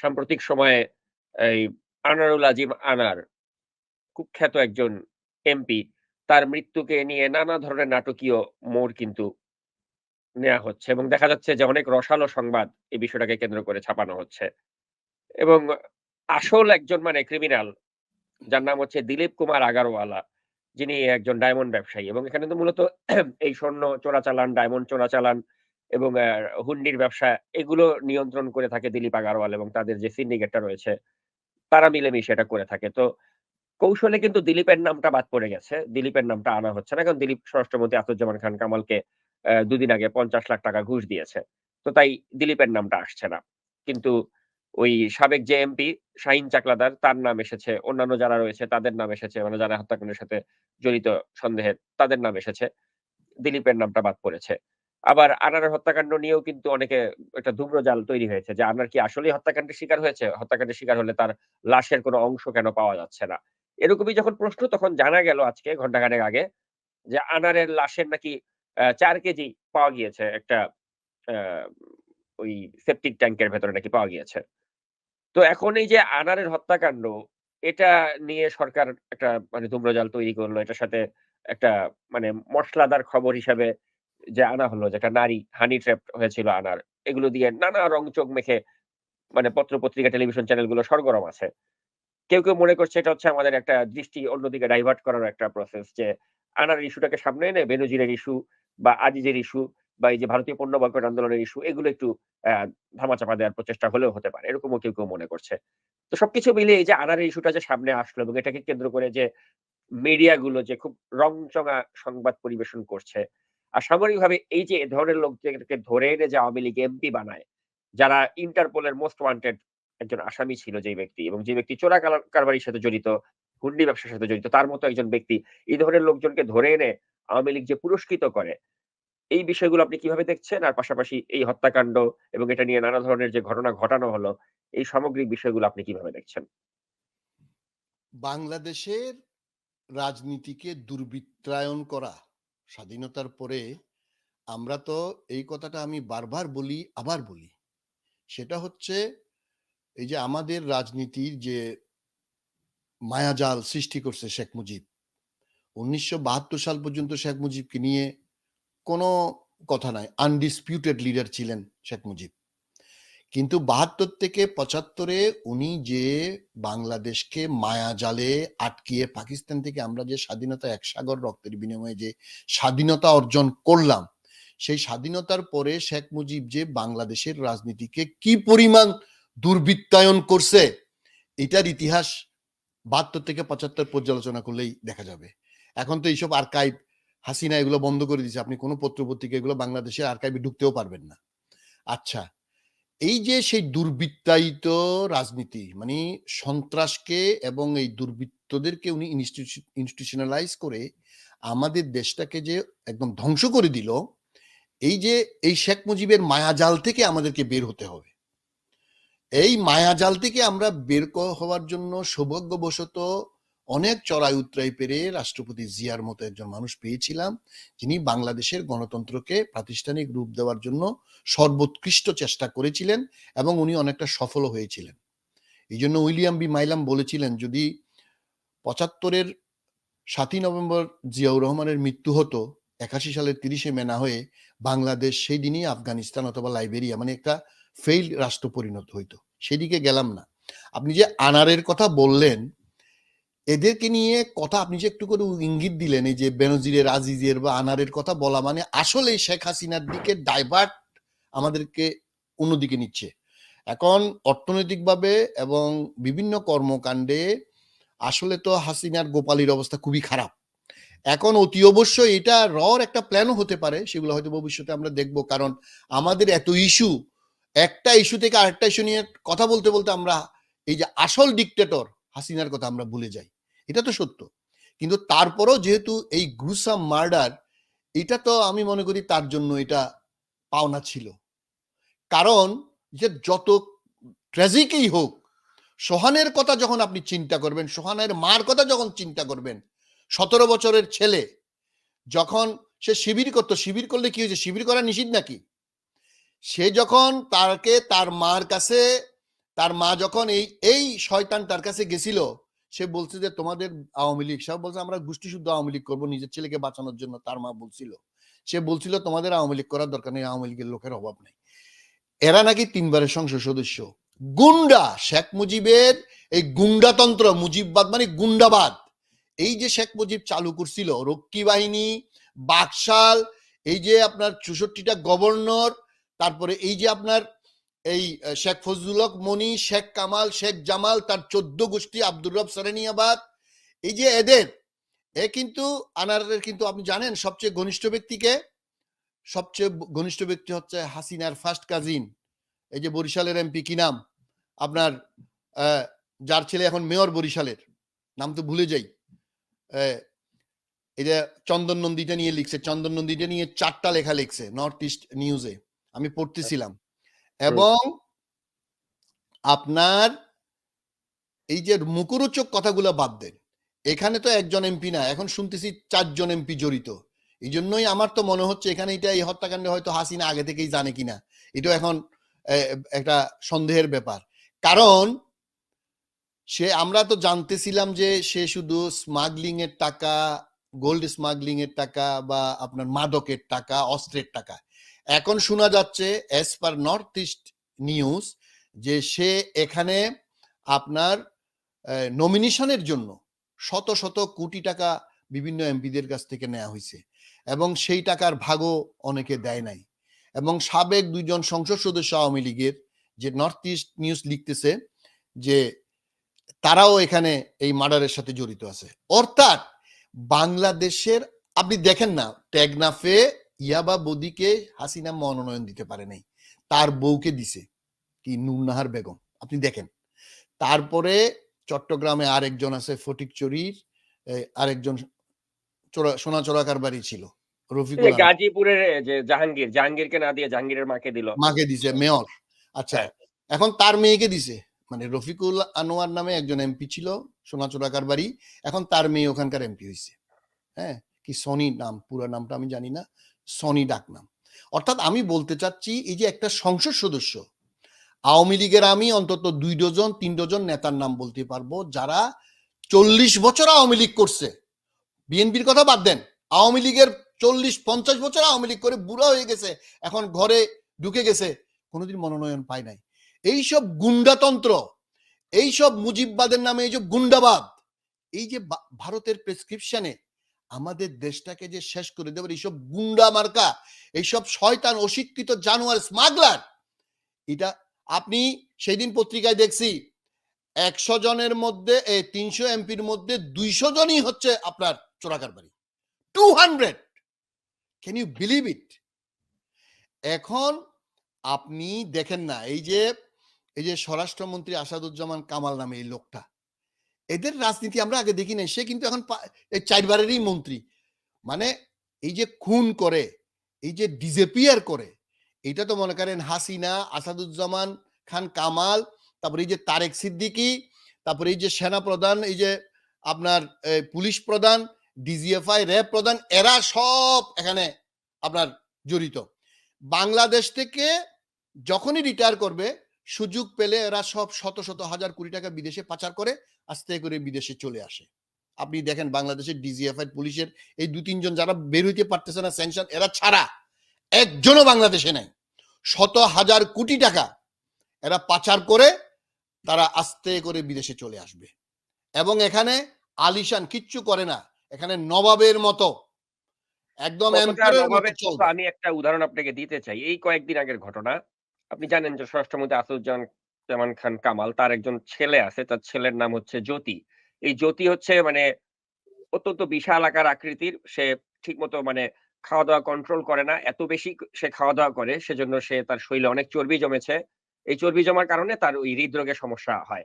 সাম্প্রতিক সময়ে এই আনারুল আজিম আনার কুখ্যাত একজন এমপি তার মৃত্যুকে নিয়ে নানা ধরনের নাটকীয় মোড় কিন্তু নেয়া হচ্ছে এবং দেখা যাচ্ছে যে অনেক রসালো সংবাদ এই বিষয়টাকে কেন্দ্র করে ছাপানো হচ্ছে। এবং আসল একজন মানে ক্রিমিনাল যার নাম হচ্ছে দিলীপ কুমার আগারওয়ালা, যিনি একজন ডায়মন্ড ব্যবসায়ী এবং এখানে তো মূলত এই স্বর্ণ চোরাচালান, ডায়মন্ড চোরাচালান এবং হুন্ডির ব্যবসা এগুলো নিয়ন্ত্রণ করে থাকে দিলীপ আগারওয়াল এবং তাদের যে সিন্ডিকেটটা রয়েছে, তারা মিলেমিশে এটা করে থাকে। তো কৌশলে কিন্তু দিলীপের নামটা বাদ পড়ে গেছে। দিলীপের নামটা আনা হচ্ছে না। কারণ দিলীপ স্বরাষ্ট্রমন্ত্রী আসাদুজ্জামান খান কামালকে দুদিন আগে পঞ্চাশ লাখ টাকা ঘুষ দিয়েছে। তো তাই দিলীপের নামটা আসছে না। কিন্তু ওই সাবেক যে এমপি শাহিন চাকলাদার তার নাম এসেছে। অন্যান্য যারা রয়েছে তাদের নাম এসেছে। মানে যারা হত্যাকাণ্ডের সাথে জড়িত সন্দেহের তাদের নাম এসেছে। দিলীপের নামটা বাদ পড়েছে। আবার আনারের হত্যাকাণ্ড নিয়েও কিন্তু অনেকে একটা ধূম্রজাল তৈরি হয়েছে যে আনার কি আসলেই হত্যাকাণ্ডের শিকার হয়েছে? হত্যাকাণ্ডের শিকার হলে তার লাশের কোনো অংশ কেন পাওয়া যাচ্ছে না? এরকমই যখন প্রশ্ন, তখন জানা গেল আজকে ঘন্টাখানেক আগে যে আনারের লাশের নাকি ৪ কেজি পাওয়া গিয়েছে একটা ওই সেপটিক ট্যাংকের ভেতরে নাকি পাওয়া গিয়েছে। তো এখন এই যে আনারের হত্যাকাণ্ড, এটা নিয়ে সরকার একটা মানে ধূম্রজাল তৈরি করল। এটার সাথে একটা মানে মশলাদার খবর হিসাবে যে আনা হলো যে একটা নারী হানি ট্র্যাপড হয়েছিল আনার। এগুলো দিয়ে নানা রং চোখ মেখে মানে পত্র-পত্রিকা, টেলিভিশন চ্যানেলগুলো সরগরম আছে। কেউ, কেউ মনে করছে এটা হচ্ছে আমাদের একটা দৃষ্টি অন্যদিকে ডাইভার্ট করার একটা প্রসেস যে আনার ইস্যুটাকে সামনে এনে বেনজিরের ইস্যু বা আজিজের ইস্যু বা এই যে ভারতীয় পণ্য বয়কট আন্দোলনের ইস্যু এগুলো একটু ধামাচাপা দেওয়ার প্রচেষ্টা হলেও হতে পারে। এরকমও কেউ, কেউ মনে করছে। তো সবকিছু মিলিয়ে এই যে আনার ইস্যুটা যে সামনে আসলো এবং এটাকে কেন্দ্র করে যে মিডিয়া গুলো যে খুব রংচঙা সংবাদ পরিবেশন করছে। আর সামরিকভাবে এই যে ধরনের লোকদেরকে ধরে এনে যে আওয়ামী লীগ এমপি বানায়, যারা ইন্টারপোলের মোস্ট ওয়ান্টেড একজন আসামি ছিল যে ব্যক্তি এবং যে ব্যক্তি চোরা কারবারির সাথে জড়িত, হুন্ডি ব্যবসার সাথে জড়িত তার মতো একজন ব্যক্তি এই ধরনের লোকজনকে ধরে এনে আওয়ামী লীগ যে পুরস্কৃত করে, এই বিষয়গুলো আপনি কীভাবে দেখছেন? আর পাশাপাশি এই হত্যাকাণ্ড এবং এটা নিয়ে নানা ধরনের যে ঘটনা ঘটানো হলো, এই সামগ্রিক বিষয়গুলো আপনি কীভাবে দেখছেন? বাংলাদেশের রাজনীতিকে দুর্বৃত্তায়ন করা স্বাধীনতার পরে আমরা তো এই কথাটা আমি বারবার বলি, আবার বলি। সেটা হচ্ছে এই যে আমাদের রাজনীতির যে মায়াজাল সৃষ্টি করছে শেখ মুজিব। উনিশশো বাহাত্তর সাল পর্যন্ত শেখ মুজিবকে নিয়ে কোনো কথা নাই। আনডিসপিউটেড লিডার ছিলেন শেখ মুজিব। কিন্তু ৭২ থেকে পঁচাত্তরে উনি যে বাংলাদেশকে মায়াজালে আটকিয়ে পাকিস্তান থেকে আমরা যে স্বাধীনতা এক সাগর রক্তের বিনিময়ে যে স্বাধীনতা অর্জন করলাম, সেই স্বাধীনতার পরে শেখ মুজিব যে বাংলাদেশের রাজনীতিকে কি পরিমাণ দুর্বৃত্তায়ন করছে, এটার ইতিহাস ৭২ থেকে ৭৫ পর্যালোচনা করলেই দেখা যাবে। এখন তো এইসব আর্কাইভ হাসিনা এগুলো বন্ধ করে দিয়েছে। আপনি কোনো পত্র-পত্রিকা এগুলো বাংলাদেশের আর্কাইভে ঢুকতেও পারবেন না। আচ্ছা, এই যে সেই দুর্বৃত্তায়িত রাজনীতি মানে সন্ত্রাসকে এবং এই দুর্বৃত্তদেরকে উনি ইনস্টিটিউশন ইনস্টিটিউশনালাইজ করে আমাদের দেশটাকে যে একদম ধ্বংস করে দিল, এই যে এই শেখ মুজিবের মায়াজাল থেকে আমাদেরকে বের হতে হবে। এই মায়াজাল থেকে আমরা বের হওয়ার জন্য সৌভাগ্যবশত অনেক চড়াই-উতরাই পেরে রাষ্ট্রপতি জিয়ার মতো একজন মানুষ পেয়েছিলাম, যিনি বাংলাদেশের গণতন্ত্রকে প্রাতিষ্ঠানিক রূপ দেওয়ার জন্য সর্বোৎকৃষ্ট চেষ্টা করেছিলেন এবং উনি অনেকটা সফলও হয়েছিলেন। এই জন্য উইলিয়াম বি মাইলাম বলেছিলেন যদি পঁচাত্তরের সাতই নভেম্বর জিয়াউর রহমানের মৃত্যু হতো ৮১ সালের ৩০ এ মে না হয়ে বাংলাদেশ সেই দিনই আফগানিস্তান অথবা লাইবেরিয়া মানে একটা ফেইল রাষ্ট্র পরিণত হইতো। সেদিকে গেলাম না। আপনি যে আনারের কথা বললেন, এদেরকে নিয়ে কথা আপনি যে একটু করে ইঙ্গিত দিলেন এই যে বেনজিরের, আজিজের বা আনারের কথা বলা মানে আসলেই শেখ হাসিনার দিকে ডাইভার্ট আমাদেরকে অন্যদিকে নিচ্ছে। এখন অর্থনৈতিকভাবে এবং বিভিন্ন কর্মকাণ্ডে আসলে তো হাসিনার গোপালীর অবস্থা খুবই খারাপ। এখন অতি অবশ্যই এটা রর একটা প্ল্যানও হতে পারে। সেগুলো হয়তো ভবিষ্যতে আমরা দেখব। কারণ আমাদের এত ইস্যু, একটা ইস্যু থেকে আরেকটা ইস্যু নিয়ে কথা বলতে, বলতে আমরা এই যে আসল ডিক্টেটর হাসিনার কথা আমরা ভুলে যাই। এটা তো সত্য। কিন্তু তারপরও যেহেতু এই gruesome মার্ডার এটা তো আমি মনে করি তার জন্য এটা পাওনা ছিল। কারণ যে যত ট্র্যাজিকই হোক, সোহানের কথা যখন আপনি চিন্তা করবেন, সোহানের মার কথা যখন চিন্তা করবেন, ১৭ বছরের ছেলে যখন সে শিবির করতো শিবির করলে কি হয়েছে? শিবির করা নিষিদ্ধ নাকি? সে যখন তাকে তার মার কাছে তার মা যখন এই এই শয়তান তার কাছে গেছিল সে বলছে যে, তোমাদের আওয়ামী লীগ। সব বলছে, আমরা গোষ্ঠী শুদ্ধ আওয়ামী লীগ করব, নিজের ছেলেকে বাঁচানোর জন্য, তার মা বলছিল। সে বলছিল, তোমাদের আওয়ামী লীগ করার দরকার নেই, আওয়ামী লীগের লোকের অভাব নেই। এরা নাকি তিনবারের সংসদ সদস্য। গুন্ডা, শেখ মুজিবের এই গুন্ডাতন্ত্র, মুজিববাদ মানে গুন্ডাবাদ। এই যে শেখ মুজিব চালু করছিল, রক্ষী বাহিনী, বাকশাল, এই যে আপনার চৌষট্টিটা গভর্নর, তারপরে এই যে আপনার এই শেখ ফজলুল হক, মনি, শেখ কামাল, শেখ জামাল, তার চোদ্দ গোষ্ঠী, আব্দুর রব সারেনিয়াবাদ এই যে এদের, এ কিন্তু আনারের কিন্তু আপনি জানেন সবচেয়ে ঘনিষ্ঠ ব্যক্তিকে? সবচেয়ে ঘনিষ্ঠ ব্যক্তি হচ্ছে হাসিনার ফার্স্ট কাজিন এই যে বরিশালের এমপি, কি নাম? আপনার যার ছেলে এখন মেয়র বরিশালের। নাম তো ভুলে যাই। এই যে চন্দন নন্দীটা নিয়ে লিখছে। চন্দন নন্দীটা নিয়ে চারটা লেখা লিখছে, নর্থ ইস্ট নিউজে। আমি পড়তেছিলাম। এবং আপনার এই যে মুখরোচক কথাগুলো বাদ দেন। এখানে তো একজন এমপি না, এখন শুনতেছি চারজন এমপি জড়িত। এই জন্যই আমার তো মনে হচ্ছে এখানে এটা এই হত্যাকাণ্ডে হয়তো হাসিনা আগে থেকেই জানে কিনা। এটা এখন একটা সন্দেহের ব্যাপার। কারণ সে, আমরা তো জানতেছিলাম যে সে শুধু স্মাগলিং এর টাকা গোল্ড স্মাগলিং এর টাকা বা আপনার মাদকের টাকা, অস্ত্রের টাকা। এখন শোনা যাচ্ছে as per North East news যে সে এখানে আপনার নমিনেশনের জন্য শত শত কোটি টাকা বিভিন্ন এমপিদের কাছ থেকে নেওয়া হয়েছে এবং সেই টাকার ভাগও অনেকে দেয় নাই এবং সাবেক দুইজন সংসদ সদস্য আওয়ামী লীগের যে নর্থ ইস্ট নিউজ লিখতেছে যে তারাও এখানে এই মার্ডারের সাথে জড়িত আছে। অর্থাৎ বাংলাদেশের, আপনি দেখেন না, টেকনাফে ইয়াবা বদিকে হাসিনা মনোনয়ন দিতে পারে নাই। তার বউকে দিছে কি নুরনাহার বেগম। আপনি দেখেন তারপরে চট্টগ্রামে আরেকজন আছে ফটিকচুরির আরেকজন সোনা চোরাকার বাড়ি ছিল রফিকুল গাজীপুরের যে জাহাঙ্গীর জাহাঙ্গীরকে না দিয়ে জাহাঙ্গীরের মাকে দিল। মাকে দিছে মেয়র। আচ্ছা। এখন তার মেয়েকে দিছে মানে রফিকুল আনোয়ার নামে একজন এমপি ছিল সোনাচোরাকার বাড়ি। এখন তার মেয়ে ওখানকার এমপি হয়েছে হ্যাঁ কি সনি নাম পুরো নামটা আমি জানি না। সনি ডাকনাম। অর্থাৎ আমি বলতে চাচ্ছি, এই যে একটা সংসদ সদস্য, আওয়ামী লীগের আমি অন্তত দুই ডজন, তিন ডজন নেতার নাম বলতে পারব, যারা চল্লিশ বছর আওয়ামী লীগ করছে। বিএনপির কথা বাদ দেন, আওয়ামী লীগের চল্লিশ, পঞ্চাশ বছর আওয়ামী লীগ করে বুড়া হয়ে গেছে, এখন ঘরে ঢুকে গেছে, কোনোদিন মনোনয়ন পায় নাই। এইসব গুন্ডাতন্ত্র এইসব মুজিববাদের নামে এই যে গুন্ডাবাদ, এই যে ভারতের প্রেসক্রিপশনে আমাদের দেশটাকে যে শেষ করে দেবে, এইসব গুন্ডা মার্কা, এইসব শয়তান অশিক্ষিত জানোয়ার স্মাগলার, এটা আপনি সেই দিন পত্রিকায় দেখছি, একশো জনের মধ্যে তিনশো এমপির মধ্যে দুইশো জনই হচ্ছে আপনার চোরাকার বাড়ি। Two hundred! Can you believe it এখন আপনি দেখেন না, এই যে এই যে স্বরাষ্ট্রমন্ত্রী আসাদুজ্জামান কামাল নামে এই লোকটা এদের রাজনীতি আমরা আগে দেখি নাই। সে কিন্তু এখন চারবারেরই মন্ত্রী। মানে এই যে খুন করে, এই যে ডিজেপিয়ার করে, এটা তো মনে করেন হাসিনা, আসাদুজ্জামান খান কামাল, তারপরে এই যে তারেক সিদ্দিকি, তারপরে এই যে সেনা প্রধান, এই যে আপনার পুলিশ প্রধান, ডিজিএফআই, র্যাব প্রধান, এরা সব এখানে আপনার জড়িত। বাংলাদেশ থেকে যখনই রিটায়ার করবে সুযোগ পেলে এরা সব শত শত হাজার কোটি টাকা বিদেশে পাচার করে আস্তে করে বিদেশে চলে আসে। আপনি দেখেন বাংলাদেশের ডিজিএফআই পুলিশের এই দু তিনজন যারা বের হইতে পারতেছে না স্যাংশন এরা ছাড়া একজনও বাংলাদেশে নাই। শত হাজার কোটি টাকা এরা পাচার করে তারা আস্তে করে বিদেশে চলে আসবে। এবং এখানে আলিশান কিচ্ছু করে না এখানে নবাবের মতো। একদম আমি একটা উদাহরণ আপনাকে দিতে চাই। এই কয়েকদিন আগের ঘটনা আপনি জানেন যে স্বরাষ্ট্রমন্ত্রী জামান খান কামাল, তার একজন ছেলে আছে, তার ছেলের নাম হচ্ছে জ্যোতি। এই জ্যোতি হচ্ছে মানে অত্যন্ত বিশাল আকার আকৃতির, সে ঠিকমতো মানে খাওয়া দাওয়া কন্ট্রোল করে না, এত বেশি সে খাওয়া দাওয়া করে, সেজন্য সে তার শরীরে অনেক চর্বি জমেছে। এই চর্বি জমার কারণে তার ওই হৃদরোগের সমস্যা হয়।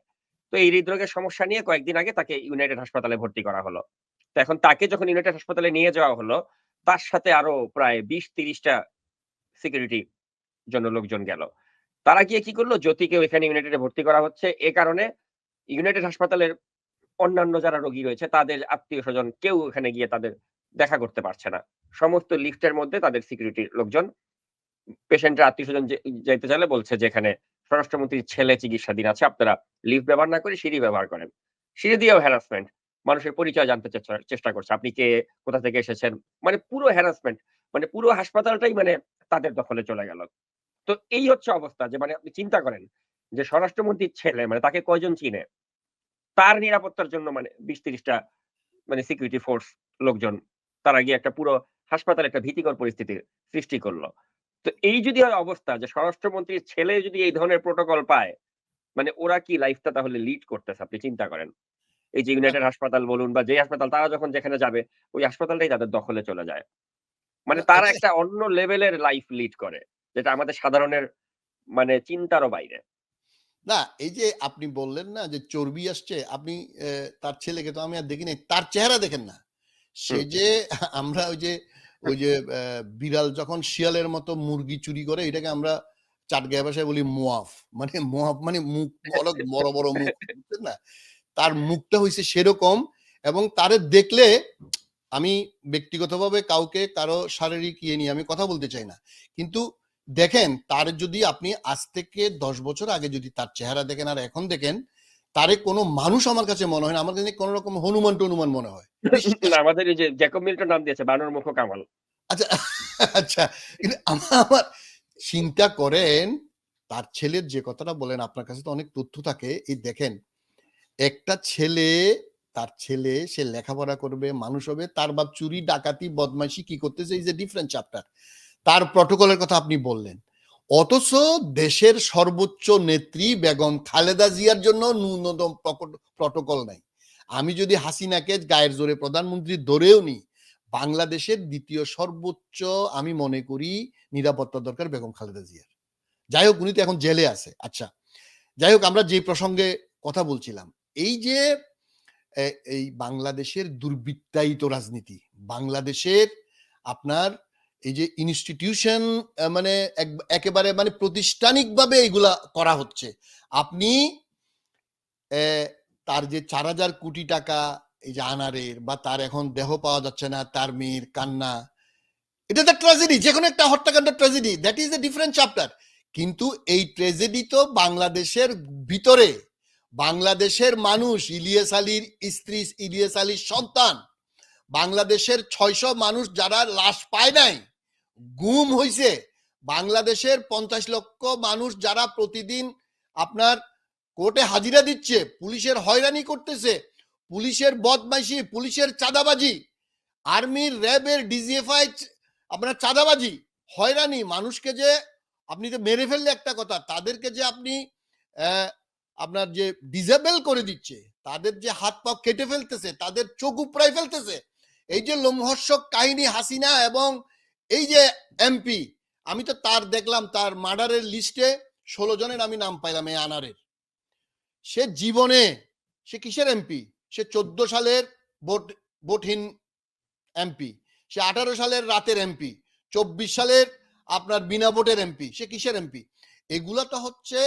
তো এই হৃদরোগের সমস্যা নিয়ে কয়েকদিন আগে তাকে ইউনাইটেড হাসপাতালে ভর্তি করা হলো। তো এখন তাকে যখন ইউনাইটেড হাসপাতালে নিয়ে যাওয়া হলো, তার সাথে আরও প্রায় বিশ তিরিশটা সিকিউরিটি জন্য লোকজন গেল তারা গিয়ে কি করল জ্যোতিকে ওইখানে ইউনাইটেডে ভর্তি করা হচ্ছে এ কারণে ইউনাইটেড হাসপাতালের অন্যান্য যারা রোগী রয়েছে, তাদের আত্মীয় স্বজন কেউ ওখানে গিয়ে তাদের দেখা করতে পারছে না সমস্ত লিফটের মধ্যে তাদের সিকিউরিটি লোকজন, পেশেন্টের আত্মীয় স্বজন যাইতে চাইলে বলছে যে, এখানে স্বরাষ্ট্রমন্ত্রীর ছেলে চিকিৎসাধীন আছে। আপনারা লিফট ব্যবহার না করে সিঁড়ি ব্যবহার করেন। সিঁড়ি দিয়েও হ্যারাসমেন্ট। মানুষের পরিচয় জানতে চেষ্টা করছে। আপনি কে? কোথা থেকে এসেছেন? মানে পুরো হ্যারাসমেন্ট। মানে পুরো হাসপাতালটাই মানে তাদের দখলে চলে গেল। তো এই হচ্ছে অবস্থা যে মানে আপনি চিন্তা করেন যে স্বরাষ্ট্রমন্ত্রীর ছেলে মানে তাকে কয়জন চিনে? তার নিরাপত্তার জন্য মানে ২০-৩০ টা মানে সিকিউরিটি ফোর্স লোকজন তারা গিয়ে একটা পুরো হাসপাতালে একটা ভীতিকর পরিস্থিতির সৃষ্টি করল। তো এই যদি হয় অবস্থা যে স্বরাষ্ট্রমন্ত্রীর ছেলে যদি এই ধরনের প্রোটোকল পায়, মানে ওরা কি লাইফটা তাহলে লিড করতেছে আপনি চিন্তা করেন। এই যে ইউনাইটেড হাসপাতাল বলুন বা যে হাসপাতাল তারা যখন যেখানে যাবে ওই হাসপাতালটাই তাদের দখলে চলে যায়। মানে তারা একটা অন্য লেভেলের লাইফ লিড করে। যেটা আমাদের সাধারণের মানে চিন্তারও বাইরে। না এই যে আপনি বললেন না যে চর্বি আসছে আপনি তার ছেলেকে তো আমি আর দেখি নাই তার চেহারা দেখেন না। সে যে আমরা ওই যে ওই যে বিড়াল যখন শিয়ালের মতো মুরগি চুরি করে এটাকে আমরা চাটগাঁয় ভাষায় বলি মোয়াফ। মানে মোয়াফ মানে মুখ বড় বড় বড় মুখ বুঝছেন না? তার মুখটা হয়েছে সেরকম এবং তারে দেখলে আমি ব্যক্তিগতভাবে কাউকে কারও শারীরিক ইয়ে নিয়ে আমি কথা বলতে চাই না। কিন্তু দেখেন তার যদি আপনি আজ থেকে দশ বছর আগে যদি তার চেহারা দেখেন আর এখন দেখেন তারে কোনো মানুষ আমার কাছে মনে হয় না। আমার কাছে কোন রকম হনুমান টনুমান মনে হয়। আমাদের এই যে জ্যাকব মিল্টন নাম দিয়েছে বানর মুখ কামাল। আচ্ছা আচ্ছা কিন্তু আমার চিন্তা করেন তার ছেলের যে কথাটা বলেন আপনার কাছে তো অনেক তথ্য থাকে। এই দেখেন একটা ছেলে তার ছেলে সে লেখাপড়া করবে মানুষ হবে তার বাপ চুরি ডাকাতি বদমাইশি কি করতেছে? এই যে ডিফারেন্ট চ্যাপ্টার তার প্রটোকলের কথা আপনি বললেন। অথচ দেশের সর্বোচ্চ নেত্রী বেগম খালেদা জিয়ার জন্য ন্যূনতম প্রটোকল নাই। আমি যদি হাসিনাকে গায়ের জোরে প্রধানমন্ত্রী ধরেও নিই, বাংলাদেশের দ্বিতীয় সর্বোচ্চ আমি মনে করি নিরাপত্তা দরকার বেগম খালেদা জিয়ার। যাই হোক, উনি তো এখন জেলে আছে। আচ্ছা যাই হোক, আমরা যে প্রসঙ্গে কথা বলছিলাম, এই যে এই বাংলাদেশের দুর্বৃত্তায়িত রাজনীতি, বাংলাদেশের আপনার এই যে ইনস্টিটিউশন মানে এক- একেবারে মানে প্রাতিষ্ঠানিকভাবে এগুলা করা হচ্ছে। আপনি তার যে চার হাজার কোটি টাকা এই যে আনারের বা তার এখন দেহ পাওয়া যাচ্ছে না, তার মেয়ের কান্না, এটা তো ট্র্যাজেডি যে কোনো একটা হত্যাকাণ্ড tragedy that is a different chapter কিন্তু এই ট্র্যাজেডি তো বাংলাদেশের ভিতরে, বাংলাদেশের মানুষ, ইলিয়াস আলীর স্ত্রী, ইলিয়াস আলীর সন্তান, বাংলাদেশের ছয়শো মানুষ যারা লাশ পায় নাই গুম হইছে। বাংলাদেশের পঞ্চাশ লক্ষ মানুষ যারা প্রতিদিন আপনার কোর্টে হাজিরা দিচ্ছে, পুলিশের হয়রানি করতেছে, পুলিশের বদমাইশি, পুলিশের চাঁদাবাজি, আর্মির র্যাবের ডিজিএফআই আপনার চাঁদাবাজি, হয়রানি, মানুষকে যে আপনি তো মেরে ফেললে একটা কথা, তাদেরকে যে আপনি আপনার যে ডিজেবল করে দিচ্ছে, তাদের যে হাত পা কেটে ফেলতেছে, তাদের চোখ উপড়াই ফেলতেছে, এই যে লোমহর্ষক কাহিনী হাসিনা এবং এই যে এমপি আমি তো তার দেখলাম, তার মার্ডারের লিস্টে ষোলো জনের আমি নাম পাইলাম এই আনারের। সে জীবনে, সে কিসের এমপি সে চোদ্দ সালের ভোট, ভোটহীন এমপি সে আঠারো সালের রাতের এমপি চব্বিশ সালের আপনার বিনা ভোটের এমপি সে কিসের এমপি এগুলা তো হচ্ছে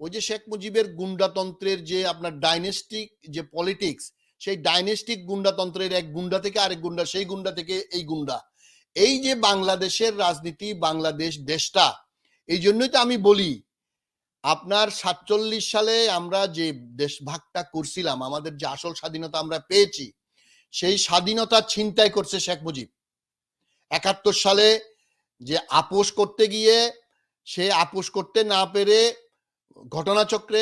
ওই যে শেখ মুজিবের গুন্ডাতন্ত্রের যে আপনার ডাইনেস্টিক যে পলিটিক্স সেই ডাইনেস্টিক গুন্ডাতন্ত্রের এক গুন্ডা থেকে আরেক গুন্ডা, সেই গুন্ডা থেকে এই গুন্ডা। এই যে বাংলাদেশের রাজনীতি, বাংলাদেশ দেশটা, এই জন্যই তো আমি বলি, আপনার সাতচল্লিশ সালে আমরা যে দেশ ভাগটা করছিলাম, আমাদের যে আসল স্বাধীনতা আমরা পেয়েছি, সেই স্বাধীনতা ছিনতাই করছে শেখ মুজিব। একাত্তর সালে যে আপোষ করতে গিয়ে, সে আপোষ করতে না পেরে ঘটনাচক্রে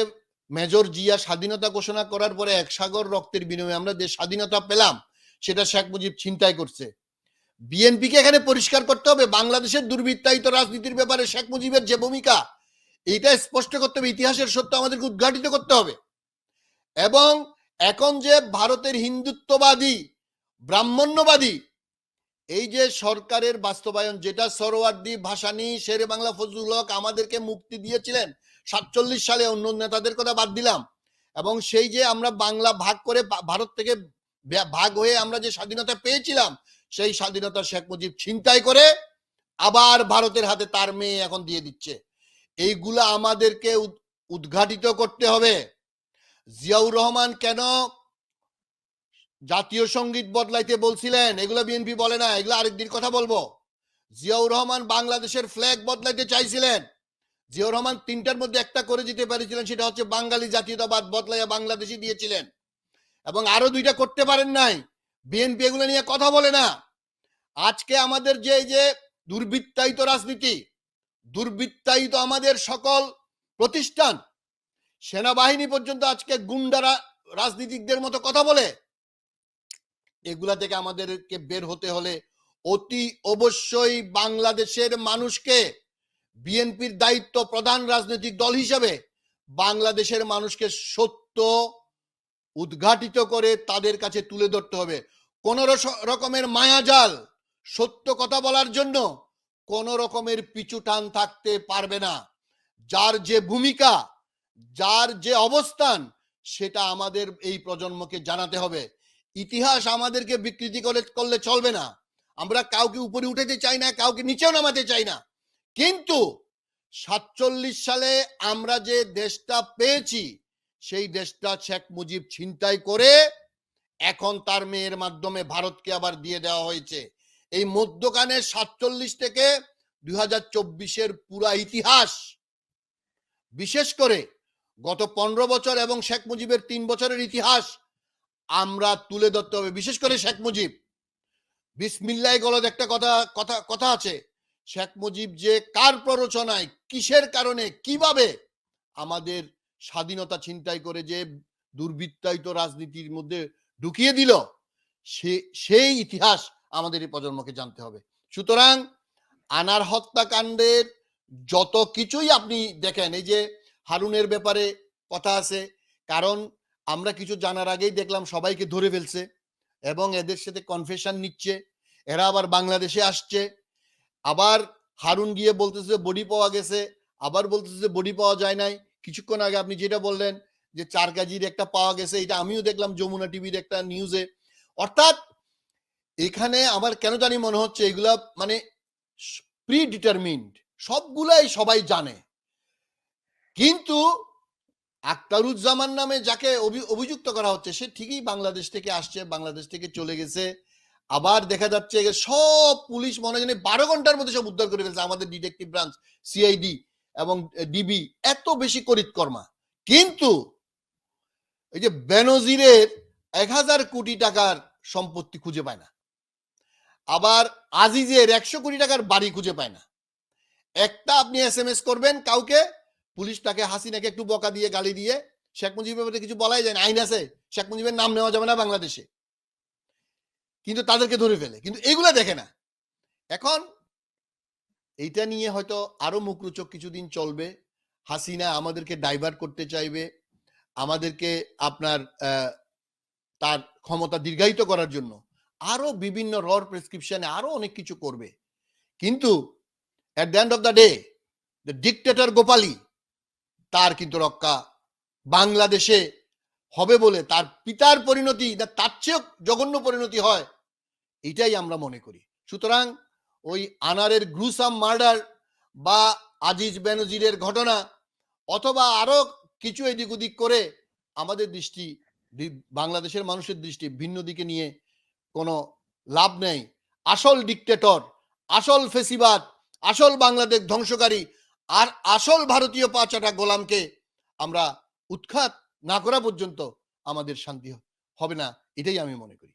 মেজর জিয়া স্বাধীনতা ঘোষণা করার পরে এক সাগর রক্তের বিনিময়ে আমরা যে স্বাধীনতা পেলাম, সেটা শেখ মুজিব ছিনতাই করছে। বিএনপিকে এখানে পরিষ্কার করতে হবে। বাংলাদেশের দুর্বৃত্তায়িত রাজনীতির ব্যাপারে শেখ মুজিবের যে ভূমিকা, এইটা স্পষ্ট করতে হবে। ইতিহাসের সত্য আমাদেরকে উদ্ঘাটিত করতে হবে। এবং এখন যে ভারতের হিন্দুত্ববাদী, ব্রাহ্মণ্যবাদী, এই যে সরকারের বাস্তবায়ন, যেটা সরোয়ার্দি ভাসানী শেরে বাংলা ফজলুল হক আমাদেরকে মুক্তি দিয়েছিলেন, সাতচল্লিশ সালে অন্য নেতাদের কথা বাদ দিলাম। এবং সেই যে আমরা বাংলা ভাগ করে ভারত থেকে ভাগ হয়ে আমরা যে স্বাধীনতা পেয়েছিলাম সেই স্বাধীনতা শেখ মুজিব ছিনতাই করে আবার ভারতের হাতে তার মেয়ে এখন দিয়ে দিচ্ছে। এইগুলা আমাদেরকে উদ্ঘাটিত করতে হবে। জিয়াউর রহমান কেন জাতীয় সংগীত বদলাইতে বলছিলেন? এগুলো বিএনপি বলে না, এগুলো আরেকদিন কথা বলব। জিয়াউর রহমান বাংলাদেশের ফ্ল্যাগ বদলাইতে চাইছিলেন। জিয়াউর রহমান তিনটার মধ্যে একটা করে দিতে পেরেছিলেন, সেটা হচ্ছে বাঙালি জাতীয়তাবাদ বদলাইয়া বাংলাদেশি দিয়েছিলেন। এবং আরও দুইটা করতে পারেন নাই। বিএনপি এগুলো নিয়ে কথা বলে না। আজকে আমাদের যে যে দুর্বৃত্তায়িত রাজনীতি, দুর্বৃত্তায়িত আমাদের সকল প্রতিষ্ঠান, সেনাবাহিনী পর্যন্ত আজকে গুন্ডারা রাজনীতিকদের মতো কথা বলে, এগুলা থেকে আমাদেরকে বের হতে হলে অতি অবশ্যই বাংলাদেশের মানুষকে বিএনপির দায়িত্ব প্রধান রাজনৈতিক দল হিসেবে বাংলাদেশের মানুষকে সত্য উদ্ঘাটিত করে তাদের কাছে তুলে ধরতে হবে। কোন রকমের মায়াজাল সত্য কথা বলার জন্য কোন রকমের পিছু টান থাকতে পারবে না। যার যে ভূমিকা, যার যে অবস্থান, সেটা আমাদের এই প্রজন্মকে জানাতে হবে। ইতিহাস আমাদেরকে বিকৃতি করে, করলে চলবে না। আমরা কাউকে উপরে উঠাতে চাই না, কাউকে নিচেও নামাতে চাই না। কিন্তু সাতচল্লিশ সালে আমরা যে দেশটা পেয়েছি, সেই দেশটা শেখ মুজিব ছিনতাই করে এখন তার মেয়ের মাধ্যমে ভারতকে আবার দিয়ে দেওয়া হয়েছে। এই মধ্যখানে সাতচল্লিশ থেকে দুই হাজার চব্বিশের পুরা ইতিহাস। বিশেষ করে গত পনেরো বছর এবং শেখ মুজিবের তিন বছরের ইতিহাস আমরা তুলে ধরতে হবে। বিশেষ করে শেখ মুজিব। বিসমিল্লাই গলদ একটা কথা কথা কথা আছে। শেখ মুজিব যে কার প্ররোচনায়, কিসের কারণে, কীভাবে আমাদের স্বাধীনতা ছিনতাই করে যে দুর্বৃত্তায়িত রাজনীতির মধ্যে ঢুকিয়ে দিল, সে, সেই ইতিহাস আমাদের এই প্রজন্মকে জানতে হবে। সুতরাং আনার হত্যাকাণ্ডের যত কিছুই আপনি দেখেন, এই যে হারুনের ব্যাপারে কথা আছে, কারণ আমরা কিছু জানার আগেই দেখলাম সবাইকে ধরে ফেলছে এবং এদের সাথে কনফেশন নিচ্ছে, এরা আবার বাংলাদেশে আসছে। আবার হারুন গিয়ে বলতেছে বডি পাওয়া গেছে। আবার বলতেছে বডি পাওয়া যায় নাই। কিছুক্ষণ আগে আপনি যেটা বললেন যে চার কেজির একটা পাওয়া গেছে, এটা আমিও দেখলাম যমুনা টিভির একটা নিউজে অর্থাৎ এখানে আমার কেন জানি মনে হচ্ছে এগুলা মানে প্রি ডিটারমিন্ড সবগুলাই সবাই জানে। কিন্তু আক্তারুজ্জামান নামে যাকে অভি- অভিযুক্ত করা হচ্ছে, সে ঠিকই বাংলাদেশ থেকে আসছে, বাংলাদেশ থেকে চলে গেছে। আবার দেখা যাচ্ছে সব পুলিশ মনে জানে বারো ঘণ্টার মধ্যে সব উদ্ধার করে ফেলছে, আমাদের ডিটেকটিভ ব্রাঞ্চ সিআইডি এবং ডিবি এত বেশি করিতকর্মা। কিন্তু এই যে বেনজিরের এক হাজার কোটি টাকার সম্পত্তি খুঁজে পায় না। আবার আজিজের একশো কোটি টাকার বাড়ি খুঁজে পায় না। একটা আপনি এস এম এস করবেন কাউকে, পুলিশ তাকে হাসিনাকে একটু বকা দিয়ে, গালি দিয়ে, শেখ মুজিবের ব্যাপারে কিছু বলাই যায় না, আইন আছে, শেখ মুজিবের নাম নেওয়া যাবে না বাংলাদেশে। কিন্তু তাদেরকে ধরে ফেলে। কিন্তু এগুলা দেখে না। এখন এইটা নিয়ে হয়তো আরও মুখরোচক কিছুদিন চলবে। হাসিনা আমাদেরকে ডাইভার্ট করতে চাইবে। আমাদেরকে আপনার তার ক্ষমতা দীর্ঘায়িত করার জন্য আরও বিভিন্ন রর প্রেসক্রিপশনে আরও অনেক কিছু করবে। কিন্তু at the end of the day the dictator Gopali তার কিন্তু রক্ষা বাংলাদেশে হবে বলে তার পিতার পরিণতি তার চেয়েও জঘন্য পরিণতি হয়, এটাই আমরা মনে করি। সুতরাং ওই আনারের গ্রুসাম মার্ডার বা আজিজ বেনজিরের ঘটনা অথবা আরও কিছু এদিক ওদিক করে আমাদের দৃষ্টি বাংলাদেশের মানুষের দৃষ্টি ভিন্ন দিকে নিয়ে কোনো লাভ নেই। আসল ডিকটেটর আসল ফেসিবাদ, আসল বাংলাদেশ ধ্বংসকারী আর আসল ভারতীয় পাঁচাটা গোলামকে আমরা উৎখাত না করা পর্যন্ত আমাদের শান্তি হবে না, এটাই আমি মনে করি।